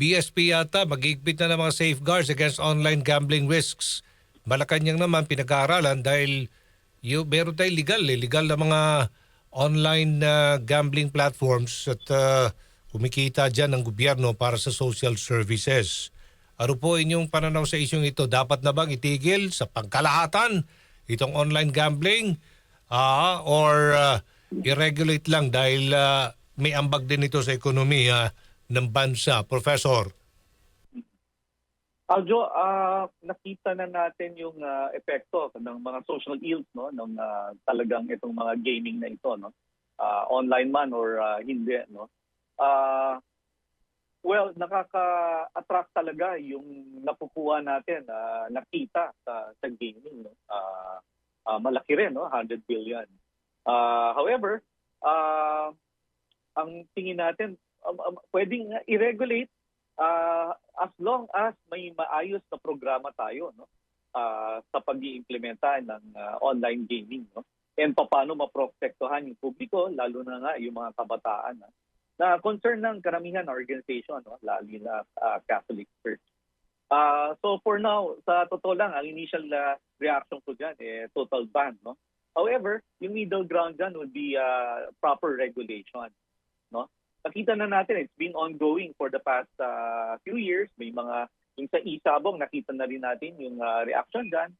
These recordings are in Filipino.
BSP yata mag-iigpit na ng mga safeguards against online gambling risks. Malacanang naman pinag-aaralan dahil yung, meron tayong legal eh, legal na mga online na gambling platforms at ah, kumikita dyan ng gobyerno para sa social services. Ano po inyong pananaw sa isyong ito? Dapat na bang itigil sa pagkalahatan itong online gambling ah or ah, i-regulate lang dahil ah, may ambag din ito sa ekonomiya ng bansa? Professor. Aljo, ah, nakita na natin yung ah, epekto ng mga social ills no ng ah, talagang itong mga gaming na ito no. Ah, online man or ah, hindi no. Ah, well, nakaka-attract talaga yung napukuha natin na nakita sa sa gaming no. Ah, ah, malaki rin no, 100 billion. Ah, however, ah, ang tingin natin um, um, pwedeng i-regulate Ah, as long as may maayos na programa tayo no ah, sa pag-iimplementa ng ah, online gaming no and paano maprotektahan yung publiko lalo na nga yung mga kabataan na, na concern ng karamihan na organization no lalo na ah, Catholic Church. Ah, so for now sa totoo lang ang initial ah, reaction ko diyan eh total ban no. However, yung middle ground dyan would be ah, proper regulation no nakita na natin, it's been ongoing for the past uh, few years. May mga, yung sa isabong, nakita na rin natin yung uh, reaction dyan.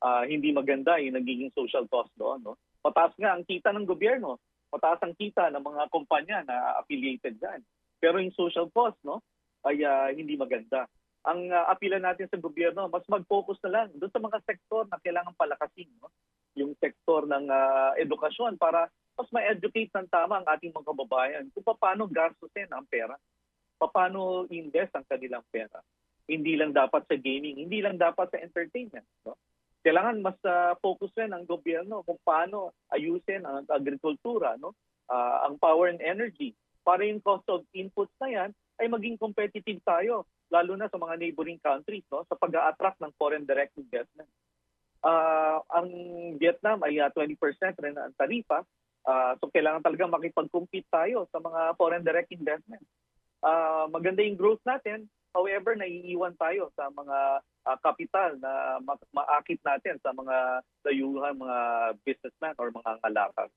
Uh, hindi maganda yung nagiging social cost doon. No? Mataas nga ang kita ng gobyerno. Mataas ang kita ng mga kumpanya na affiliated dyan. Pero yung social cost, no, ay uh, hindi maganda. Ang uh, apila natin sa gobyerno, mas mag-focus na lang doon sa mga sektor na kailangan palakasin. No? Yung sektor ng uh, edukasyon para mas ma-educate ng tama ang ating mga kababayan kung paano gastusin ang pera. Paano invest ang kanilang pera. Hindi lang dapat sa gaming, hindi lang dapat sa entertainment. No? Kailangan mas uh, focus rin ang gobyerno kung paano ayusin ang agrikultura, no? Uh, ang power and energy. Para yung cost of inputs na yan ay maging competitive tayo, lalo na sa mga neighboring countries no? sa pag-attract ng foreign direct investment. Uh, ang Vietnam ay uh, 20% rin ang tarifa Uh, so kailangan talaga makipag-compete tayo sa mga foreign direct investment. Uh, maganda yung growth natin, however, naiiwan tayo sa mga uh, kapital na ma- maakit natin sa mga dayuhan mga businessman or mga ngalakas.